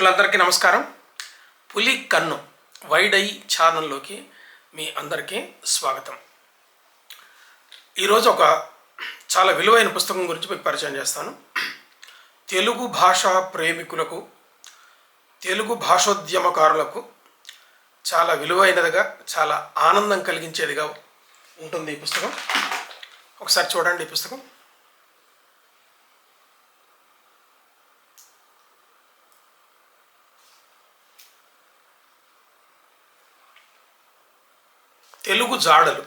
మిత్రులందరికీ నమస్కారం. పులి కన్ను వైడ్ ఐ ఛానల్లోకి మీ అందరికీ స్వాగతం. ఈరోజు ఒక చాలా విలువైన పుస్తకం గురించి మీకు పరిచయం చేస్తాను. తెలుగు భాషా ప్రేమికులకు తెలుగు భాషోద్యమకారులకు చాలా విలువైనదిగా చాలా ఆనందం కలిగించేదిగా ఉంటుంది ఈ పుస్తకం. ఒకసారి చూడండి ఈ పుస్తకం. తెలుగు జాడలు.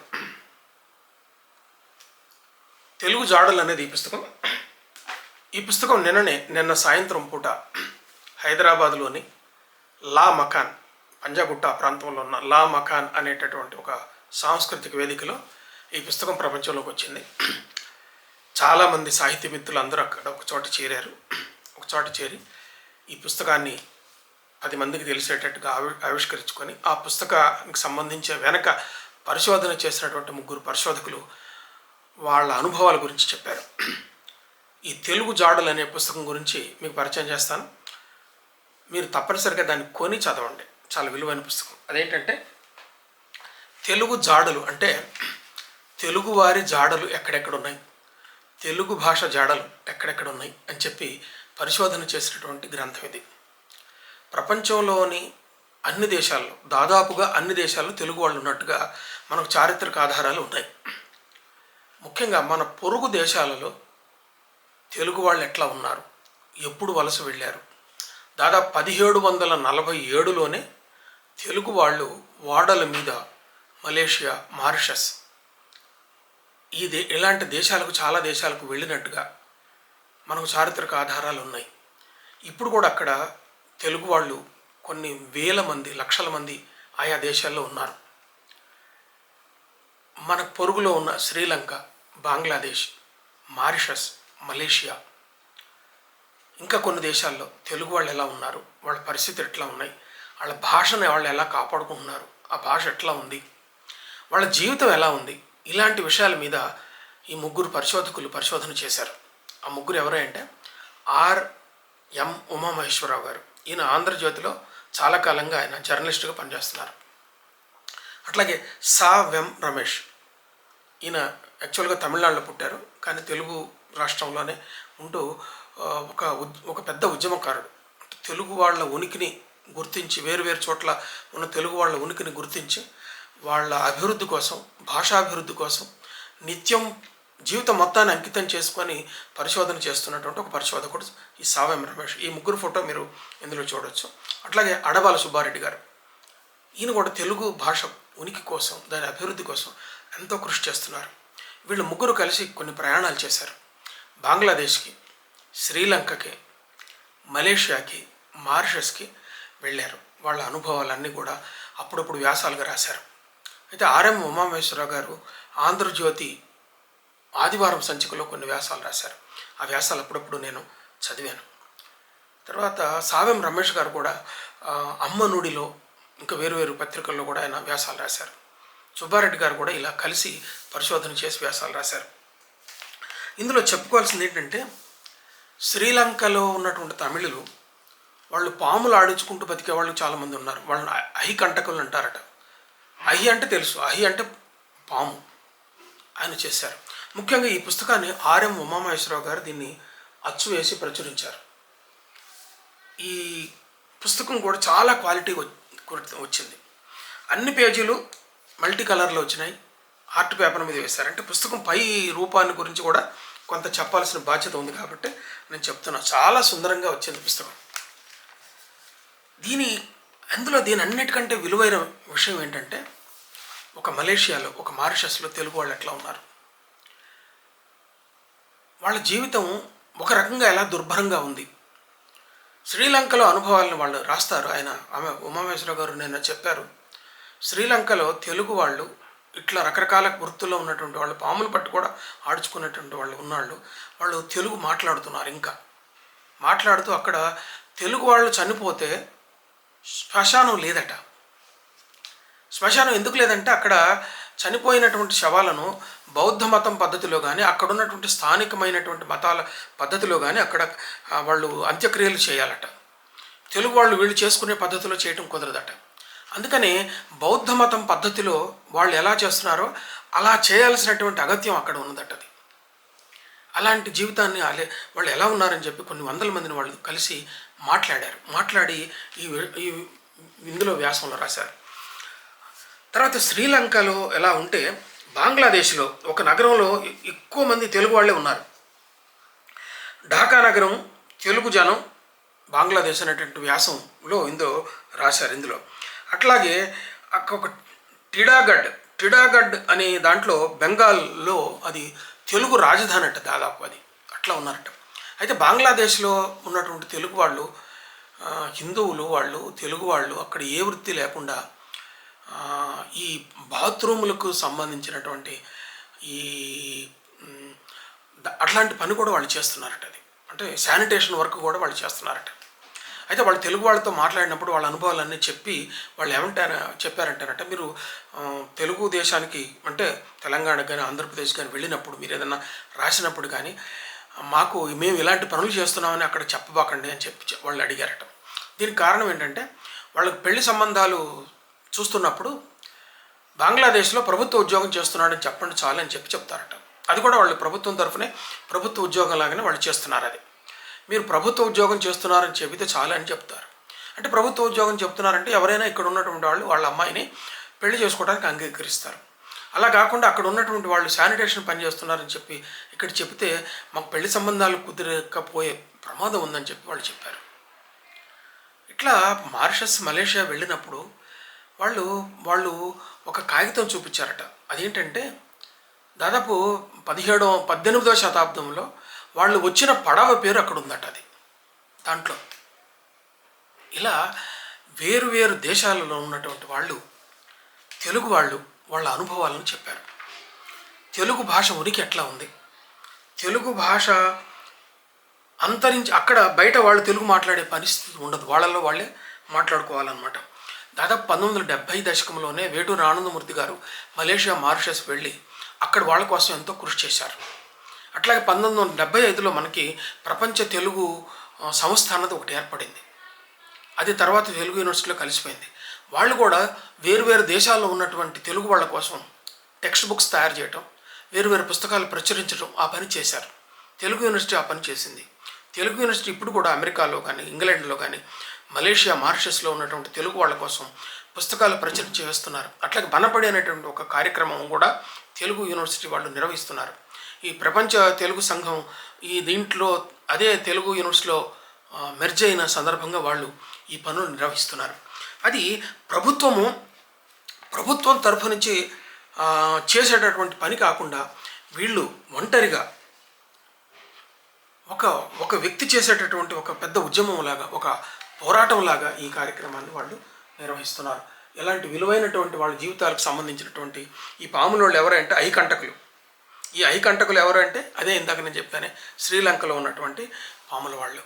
తెలుగు జాడలు అనేది ఈ పుస్తకం. ఈ పుస్తకం నిన్ననే నిన్న సాయంత్రం పూట హైదరాబాద్లోని లా మకాన్ పంజాగుట్ట ప్రాంతంలో ఉన్న లా మకాన్ అనేటటువంటి ఒక సాంస్కృతిక వేదికలో ఈ పుస్తకం ప్రపంచంలోకి వచ్చింది. చాలామంది సాహిత్య మిత్రులు అందరూ అక్కడ ఒక చోట చేరారు. ఒక చోట చేరి ఈ పుస్తకాన్ని పది మందికి తెలిసేటట్టుగా ఆవి ఆవిష్కరించుకొని ఆ పుస్తకానికి సంబంధించిన వెనక పరిశోధన చేసినటువంటి ముగ్గురు పరిశోధకులు వాళ్ళ అనుభవాల గురించి చెప్పారు. ఈ తెలుగు జాడలు అనే పుస్తకం గురించి మీకు పరిచయం చేస్తాను. మీరు తప్పనిసరిగా దాన్ని కొని చదవండి. చాలా విలువైన పుస్తకం. అదేంటంటే తెలుగు జాడలు అంటే తెలుగువారి జాడలు ఎక్కడెక్కడ ఉన్నాయి తెలుగు భాష జాడలు ఎక్కడెక్కడ ఉన్నాయి అని చెప్పి పరిశోధన చేసినటువంటి గ్రంథం ఇది. ప్రపంచంలోని అన్ని దేశాల్లో దాదాపుగా అన్ని దేశాల్లో తెలుగు వాళ్ళు ఉన్నట్టుగా మనకు చారిత్రక ఆధారాలు ఉన్నాయి ముఖ్యంగా మన పొరుగు దేశాలలో తెలుగు వాళ్ళు ఎట్లా ఉన్నారు? ఎప్పుడు వలస వెళ్ళారు? దాదాపు పదిహేడు వందల నలభై ఏడులోనే తెలుగు వాళ్ళు వాడల మీద మలేషియా మారిషస్ ఈ దే ఇలాంటి దేశాలకు చాలా దేశాలకు వెళ్ళినట్టుగా మనకు చారిత్రక ఆధారాలు ఉన్నాయి. ఇప్పుడు కూడా అక్కడ తెలుగు వాళ్ళు కొన్ని వేల మంది లక్షల మంది ఆయా దేశాల్లో ఉన్నారు. మన పొరుగులో ఉన్న శ్రీలంక బంగ్లాదేశ్ మారిషస్ మలేషియా ఇంకా కొన్ని దేశాల్లో తెలుగు వాళ్ళు ఎలా ఉన్నారు వాళ్ళ పరిస్థితులు ఎట్లా ఉన్నాయి వాళ్ళ భాషను వాళ్ళు ఎలా కాపాడుకుంటున్నారు ఆ భాష ఎట్లా ఉంది వాళ్ళ జీవితం ఎలా ఉంది ఇలాంటి విషయాల మీద ఈ ముగ్గురు పరిశోధకులు పరిశోధన చేశారు. ఆ ముగ్గురు ఎవరంటే ఆర్ ఎం ఉమామహేశ్వరరావు గారు. ఈయన ఆంధ్రజ్యోతిలో చాలా కాలంగా ఆయన జర్నలిస్ట్గా పనిచేస్తున్నారు. అట్లాగే సా వెం రమేష్ ఈయన యాక్చువల్గా తమిళనాడులో పుట్టారు కానీ తెలుగు రాష్ట్రంలోనే ఉంటూ ఒక ఒక పెద్ద ఉద్యమకారుడు. తెలుగు వాళ్ళ ఉనికిని గుర్తించి వేరు వేరు చోట్ల ఉన్న తెలుగు వాళ్ళ ఉనికిని గుర్తించి వాళ్ళ అభివృద్ధి కోసం భాషాభివృద్ధి కోసం నిత్యం జీవితం మొత్తాన్ని అంకితం చేసుకొని పరిశోధన చేస్తున్నటువంటి ఒక పరిశోధకుడు ఈ సావెం రమేష్. ఈ ముగ్గురు ఫోటో మీరు ఇందులో చూడొచ్చు. అట్లాగే అడబాల సుబ్బారెడ్డి గారు. ఈయన కూడా తెలుగు భాష ఉనికి కోసం దాని అభివృద్ధి కోసం ఎంతో కృషి చేస్తున్నారు. వీళ్ళు ముగ్గురు కలిసి కొన్ని ప్రయాణాలు చేశారు. బంగ్లాదేశ్కి శ్రీలంకకి మలేషియాకి మారిషస్కి వెళ్ళారు. వాళ్ళ అనుభవాలన్నీ కూడా అప్పుడప్పుడు వ్యాసాలుగా రాశారు. అయితే ఆర్ఎం ఉమామేశ్వరరావు గారు ఆంధ్రజ్యోతి ఆదివారం సంచికలో కొన్ని వ్యాసాలు రాశారు. ఆ వ్యాసాలు అప్పుడప్పుడు నేను చదివాను. తర్వాత సావెం రమేష్ గారు కూడా అమ్మనుడిలో ఇంకా వేరు వేరు పత్రికల్లో కూడా ఆయన వ్యాసాలు రాశారు. సుబ్బారెడ్డి గారు కూడా ఇలా కలిసి పరిశోధన చేసి వ్యాసాలు రాశారు. ఇందులో చెప్పుకోవాల్సింది ఏంటంటే శ్రీలంకలో ఉన్నటువంటి తమిళులు వాళ్ళు పాములు ఆడించుకుంటూ బతికే వాళ్ళు చాలామంది ఉన్నారు. వాళ్ళని అహి కంటకులు అంటారట. అహి అంటే తెలుసు. అహి అంటే పాము. ఆయన చేశారు. ముఖ్యంగా ఈ పుస్తకాన్ని ఆర్ఎం ఉమామహేశ్వరరావు గారు దీన్ని అచ్చు వేసి ప్రచురించారు. ఈ పుస్తకం కూడా చాలా క్వాలిటీ వ- వచ్చింది. అన్ని పేజీలు మల్టీ కలర్లో వచ్చినాయి. ఆర్ట్ పేపర్ మీద వేశారు. అంటే పుస్తకం పై రూపాన్ని గురించి కూడా కొంత చెప్పాల్సిన బాధ్యత ఉంది కాబట్టి నేను చెప్తున్నా. చాలా సుందరంగా వచ్చింది పుస్తకం. దీని అందులో దీని అన్నిటికంటే విలువైన విషయం ఏంటంటే ఒక మలేషియాలో ఒక మారిషస్లో తెలుగు వాళ్ళు ఎట్లా ఉన్నారు? వాళ్ళ జీవితం ఒక రకంగా ఎలా దుర్భరంగా ఉంది. శ్రీలంకలో అనుభవాలను వాళ్ళు రాస్తారు. ఆయన ఆమె ఉమామేశ్వర గారు నిన్న చెప్పారు. శ్రీలంకలో తెలుగు వాళ్ళు ఇట్లా రకరకాల వృత్తుల్లో ఉన్నటువంటి వాళ్ళు పాములు పట్టు కూడా ఆడుచుకున్నటువంటి వాళ్ళు ఉన్నాళ్ళు వాళ్ళు తెలుగు మాట్లాడుతున్నారు ఇంకా. మాట్లాడుతూ అక్కడ తెలుగు వాళ్ళు చనిపోతే శ్మశానం లేదట. శ్మశానం ఎందుకు లేదంటే అక్కడ చనిపోయినటువంటి శవాలను బౌద్ధ మతం పద్ధతిలో కానీ అక్కడ ఉన్నటువంటి స్థానికమైనటువంటి మతాల పద్ధతిలో కానీ అక్కడ వాళ్ళు అంత్యక్రియలు చేయాలట. తెలుగు వాళ్ళు వీళ్ళు చేసుకునే పద్ధతిలో చేయటం కుదరదట. అందుకని బౌద్ధ మతం పద్ధతిలో వాళ్ళు ఎలా చేస్తున్నారో అలా చేయాల్సినటువంటి అగత్యం అక్కడ ఉన్నదట అది. అలాంటి జీవితాన్ని వాళ్ళు ఎలా ఉన్నారని చెప్పి కొన్ని వందల మందిని వాళ్ళు కలిసి మాట్లాడారు. మాట్లాడి ఈ ఈ ఇందులో వ్యాసంలో రాశారు. తర్వాత శ్రీలంకలో ఎలా ఉంటే బంగ్లాదేశ్లో ఒక నగరంలో ఎక్కువ మంది తెలుగు వాళ్ళే ఉన్నారు. ఢాకా నగరం తెలుగు జనం బంగ్లాదేశ్ అనేటువంటి వ్యాసంలో ఇందులో రాశారు ఇందులో. అట్లాగే అక్క- ఒక టిడాగడ్ టిడాగడ్ అనే దాంట్లో బెంగాల్లో అది తెలుగు రాజధాని అంట దాదాపు అది. అట్లా ఉన్నారట. అయితే బంగ్లాదేశ్లో ఉన్నటువంటి తెలుగు వాళ్ళు హిందువులు వాళ్ళు తెలుగు వాళ్ళు అక్కడ ఏ వృత్తి లేకుండా ఈ బాత్రూములకు సంబంధించినటువంటి ఈ అట్లాంటి పని కూడా వాళ్ళు చేస్తున్నారట అది. అంటే శానిటేషన్ వర్క్ కూడా వాళ్ళు చేస్తున్నారట. అయితే వాళ్ళు తెలుగు వాళ్ళతో మాట్లాడినప్పుడు వాళ్ళ అనుభవాలన్నీ చెప్పి వాళ్ళు ఏమంటారు చెప్పారంటారంటే మీరు తెలుగు దేశానికి అంటే తెలంగాణకు కానీ ఆంధ్రప్రదేశ్ కానీ వెళ్ళినప్పుడు మీరు ఏదైనా రాసినప్పుడు కానీ మాకు మేము ఇలాంటి పనులు చేస్తున్నామని అక్కడ చెప్పబాకండి అని చెప్పి వాళ్ళు అడిగారట. దీనికి కారణం ఏంటంటే వాళ్ళకి పెళ్ళి సంబంధాలు చూస్తున్నప్పుడు బంగ్లాదేశ్లో ప్రభుత్వ ఉద్యోగం చేస్తున్నాడని చెప్పండి చాలు అని చెప్పి చెప్తారట. అది కూడా వాళ్ళు ప్రభుత్వం తరఫునే ప్రభుత్వ ఉద్యోగం లాగానే వాళ్ళు చేస్తున్నారు అది. మీరు ప్రభుత్వ ఉద్యోగం చేస్తున్నారని చెబితే చాలు అని చెప్తారు. అంటే ప్రభుత్వ ఉద్యోగం చెప్తున్నారంటే ఎవరైనా ఇక్కడ ఉన్నటువంటి వాళ్ళు వాళ్ళ అమ్మాయిని పెళ్ళి చేసుకోవడానికి అంగీకరిస్తారు. అలా కాకుండా అక్కడ ఉన్నటువంటి వాళ్ళు శానిటేషన్ పని చేస్తున్నారని చెప్పి ఇక్కడ చెప్తే మాకు పెళ్ళి సంబంధాలు కుదరకపోయే ప్రమాదం ఉందని చెప్పి వాళ్ళు చెప్పారు. ఇట్లా మారిషస్ మలేషియా వెళ్ళినప్పుడు వాళ్ళు వాళ్ళు ఒక కాగితం చూపించారట. అదేంటంటే దాదాపు పదిహేడో పద్దెనిమిదవ శతాబ్దంలో వాళ్ళు వచ్చిన పడవ పేరు అక్కడ ఉందట అది దాంట్లో. ఇలా వేరు వేరు దేశాలలో ఉన్నటువంటి వాళ్ళు తెలుగు వాళ్ళు వాళ్ళ అనుభవాలను చెప్పారు. తెలుగు భాష ఉనికి ఎట్లా ఉంది? తెలుగు భాష అంతరించి అక్కడ బయట వాళ్ళు తెలుగు మాట్లాడే పరిస్థితి ఉండదు. వాళ్ళల్లో వాళ్ళే మాట్లాడుకోవాలన్నమాట. దాదాపు పంతొమ్మిది వందల డెబ్బై దశకంలోనే వేటూరు ఆనందమూర్తి గారు మలేషియా మారిషస్ వెళ్ళి అక్కడ వాళ్ళ కోసం ఎంతో కృషి చేశారు. అట్లాగే పంతొమ్మిది వందల డెబ్బై ఐదులో మనకి ప్రపంచ తెలుగు సంస్థ అన్నది ఒకటి ఏర్పడింది. అది తర్వాత తెలుగు యూనివర్సిటీలో కలిసిపోయింది. వాళ్ళు కూడా వేరు వేరు దేశాల్లో ఉన్నటువంటి తెలుగు వాళ్ళ కోసం టెక్స్ట్ బుక్స్ తయారు చేయటం వేరు వేరు పుస్తకాలు ప్రచురించడం ఆ పని చేశారు. తెలుగు యూనివర్సిటీ ఆ పని చేసింది. తెలుగు యూనివర్సిటీ ఇప్పుడు కూడా అమెరికాలో కానీ ఇంగ్లాండ్లో కానీ మలేషియా మారిషస్లో ఉన్నటువంటి తెలుగు వాళ్ళ కోసం పుస్తకాలు ప్రచురణ చేస్తున్నారు. అట్లాగే బనపడి అనేటువంటి ఒక కార్యక్రమం కూడా తెలుగు యూనివర్సిటీ వాళ్ళు నిర్వహిస్తున్నారు. ఈ ప్రపంచ తెలుగు సంఘం ఈ దీంట్లో అదే తెలుగు యూనివర్సిటీలో మెర్జ్ అయిన సందర్భంగా వాళ్ళు ఈ పనులు నిర్వహిస్తున్నారు. అది ప్రభుత్వము ప్రభుత్వం తరఫు నుంచి చేసేటటువంటి పని కాకుండా వీళ్ళు ఒంటరిగా ఒక ఒక వ్యక్తి చేసేటటువంటి ఒక పెద్ద ఉద్యమం లాగా ఒక పోరాటంలాగా ఈ కార్యక్రమాన్ని వాళ్ళు నిర్వహిస్తున్నారు. ఎలాంటి విలువైనటువంటి వాళ్ళ జీవితాలకు సంబంధించినటువంటి ఈ పాముల వాళ్ళు ఎవరంటే ఐకంటకులు. ఈ ఐకంటకులు ఎవరంటే అదే ఇందాక నేను చెప్పానే శ్రీలంకలో ఉన్నటువంటి పాముల వాళ్ళు.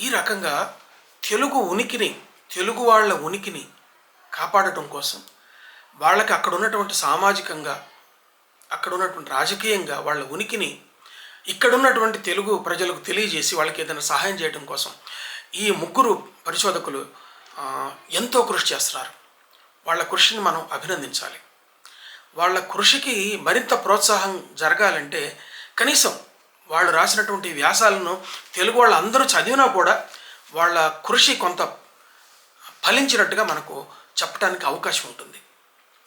ఈ రకంగా తెలుగు ఉనికిని తెలుగు వాళ్ళ ఉనికిని కాపాడటం కోసం వాళ్ళకి అక్కడ ఉన్నటువంటి సామాజికంగా అక్కడ ఉన్నటువంటి రాజకీయంగా వాళ్ళ ఉనికిని ఇక్కడ ఉన్నటువంటి తెలుగు ప్రజలకు తెలియజేసి వాళ్ళకి ఏదైనా సహాయం చేయడం కోసం ఈ ముగ్గురు పరిశోధకులు ఎంతో కృషి చేస్తున్నారు. వాళ్ళ కృషిని మనం అభినందించాలి. వాళ్ళ కృషికి మరింత ప్రోత్సాహం జరగాలంటే కనీసం వాళ్ళు రాసినటువంటి వ్యాసాలను తెలుగు వాళ్ళు అందరూ చదివినా కూడా వాళ్ళ కృషి కొంత ఫలించినట్టుగా మనకు చెప్పడానికి అవకాశం ఉంటుంది.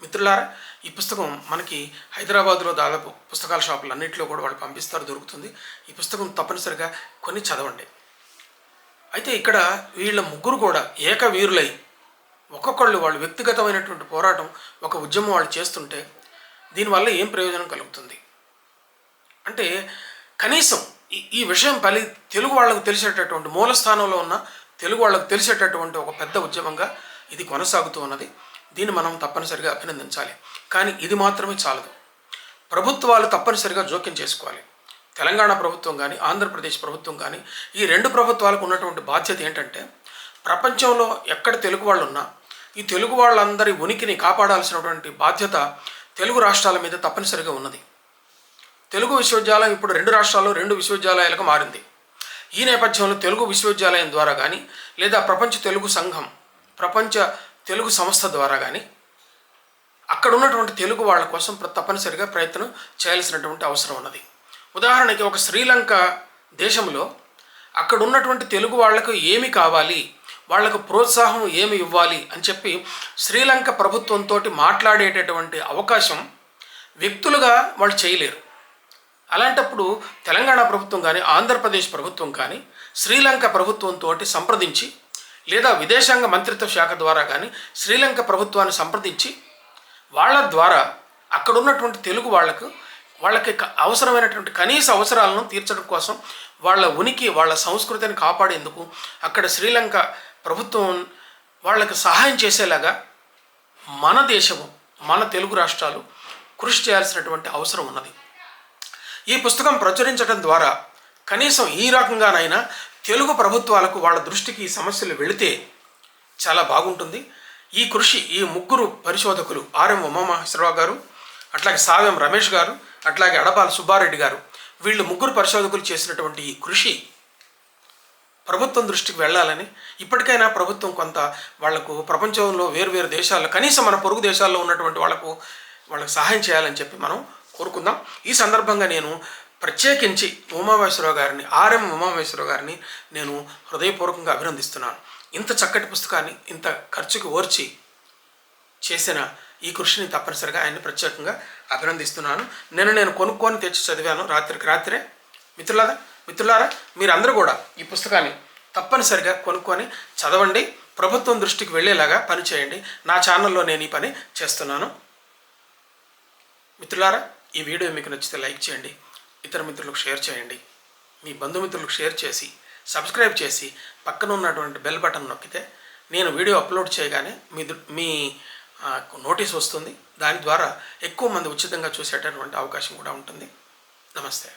మిత్రులారా ఈ పుస్తకం మనకి హైదరాబాద్లో దాదాపు పుస్తకాల షాపులు అన్నింటిలో కూడా వాళ్ళు పంపిస్తారు దొరుకుతుంది. ఈ పుస్తకం తప్పనిసరిగా కొన్ని చదవండి. అయితే ఇక్కడ వీళ్ళ ముగ్గురు కూడా ఏకవీరులై ఒక్కొక్కళ్ళు వాళ్ళు వ్యక్తిగతమైనటువంటి పోరాటం ఒక ఉద్యమం వాళ్ళు చేస్తుంటే దీనివల్ల ఏం ప్రయోజనం కలుగుతుంది? అంటే కనీసం ఈ ఈ విషయం పలి తెలుగు వాళ్ళకు తెలిసేటటువంటి మూల స్థానంలో ఉన్న తెలుగు వాళ్ళకు తెలిసేటటువంటి ఒక పెద్ద ఉద్యమంగా ఇది కొనసాగుతూ ఉన్నది. దీన్ని మనం తప్పనిసరిగా అభినందించాలి. కానీ ఇది మాత్రమే చాలదు. ప్రభుత్వాలు తప్పనిసరిగా జోక్యం చేసుకోవాలి. తెలంగాణ ప్రభుత్వం కానీ ఆంధ్రప్రదేశ్ ప్రభుత్వం కానీ ఈ రెండు ప్రభుత్వాలకు ఉన్నటువంటి బాధ్యత ఏంటంటే ప్రపంచంలో ఎక్కడ తెలుగు వాళ్ళు ఉన్నా ఈ తెలుగు వాళ్ళందరి ఉనికిని కాపాడాల్సినటువంటి బాధ్యత తెలుగు రాష్ట్రాల మీద తప్పనిసరిగా ఉన్నది. తెలుగు విశ్వవిద్యాలయం ఇప్పుడు రెండు రాష్ట్రాల్లో రెండు విశ్వవిద్యాలయాలకు మారింది. ఈ నేపథ్యంలో తెలుగు విశ్వవిద్యాలయం ద్వారా కానీ లేదా ప్రపంచ తెలుగు సంఘం ప్రపంచ తెలుగు సంస్థ ద్వారా కానీ అక్కడ ఉన్నటువంటి తెలుగు వాళ్ళ కోసం తప్పనిసరిగా ప్రయత్నం చేయాల్సినటువంటి అవసరం ఉన్నది. ఉదాహరణకి ఒక శ్రీలంక దేశంలో అక్కడ ఉన్నటువంటి తెలుగు వాళ్ళకు ఏమి కావాలి వాళ్ళకు ప్రోత్సాహం ఏమి ఇవ్వాలి అని చెప్పి శ్రీలంక ప్రభుత్వంతో మాట్లాడేటటువంటి అవకాశం వ్యక్తులుగా వాళ్ళు చేయలేరు. అలాంటప్పుడు తెలంగాణ ప్రభుత్వం కానీ ఆంధ్రప్రదేశ్ ప్రభుత్వం కానీ శ్రీలంక ప్రభుత్వంతో సంప్రదించి లేదా విదేశాంగ మంత్రిత్వ శాఖ ద్వారా కానీ శ్రీలంక ప్రభుత్వాన్ని సంప్రదించి వాళ్ళ ద్వారా అక్కడ ఉన్నటువంటి తెలుగు వాళ్ళకు వాళ్ళకి అవసరమైనటువంటి కనీస అవసరాలను తీర్చడం కోసం వాళ్ళ ఉనికి వాళ్ళ సంస్కృతిని కాపాడేందుకు అక్కడ శ్రీలంక ప్రభుత్వం వాళ్ళకి సహాయం చేసేలాగా మన దేశము మన తెలుగు రాష్ట్రాలు కృషి చేయాల్సినటువంటి అవసరం ఉన్నది. ఈ పుస్తకం ప్రచురించడం ద్వారా కనీసం ఈ రకంగానైనా తెలుగు ప్రభుత్వాలకు వాళ్ళ దృష్టికి ఈ సమస్యలు వెళితే చాలా బాగుంటుంది. ఈ కృషి ఈ ముగ్గురు పరిశోధకులు ఆర్ఎం ఉమామహేశ్వరరావు గారు అట్లాగే సావ్యం రమేష్ గారు అట్లాగే అడపాల సుబ్బారెడ్డి గారు. వీళ్ళు ముగ్గురు పరిశోధకులు చేసినటువంటి ఈ కృషి ప్రభుత్వం దృష్టికి వెళ్ళాలని ఇప్పటికైనా ప్రభుత్వం కొంత వాళ్ళకు ప్రపంచంలో వేరు వేరు దేశాల్లో కనీసం మన పొరుగు దేశాల్లో ఉన్నటువంటి వాళ్ళకు వాళ్ళకి సహాయం చేయాలని చెప్పి మనం కోరుకుందాం. ఈ సందర్భంగా నేను ప్రత్యేకించి ఉమామేశ్వరరావు గారిని ఆర్ఎం ఉమామేశ్వరరావు గారిని నేను హృదయపూర్వకంగా అభినందిస్తున్నాను. ఇంత చక్కటి పుస్తకాన్ని ఇంత ఖర్చుకు ఓర్చి చేసిన ఈ కృషిని తప్పనిసరిగా ఆయన్ని ప్రత్యేకంగా అభినందిస్తున్నాను. నేను నేను కొనుక్కొని తెచ్చి చదివాను రాత్రికి రాత్రే. మిత్రులారా మిత్రులారా మీరందరూ కూడా ఈ పుస్తకాన్ని తప్పనిసరిగా కొనుక్కొని చదవండి. ప్రభుత్వం దృష్టికి వెళ్ళేలాగా పని చేయండి. నా ఛానల్లో నేను ఈ పని చేస్తున్నాను. మిత్రులారా ఈ వీడియో మీకు నచ్చితే లైక్ చేయండి. ఇతర మిత్రులకు షేర్ చేయండి. మీ బంధుమిత్రులకు షేర్ చేసి సబ్స్క్రైబ్ చేసి పక్కన ఉన్నటువంటి బెల్ బటన్ నొక్కితే నేను వీడియో అప్లోడ్ చేయగానే మీ మీ నోటీస్ వస్తుంది. దాని ద్వారా ఎక్కువ మంది ఉచితంగా చూసేటటువంటి అవకాశం కూడా ఉంటుంది. నమస్తే.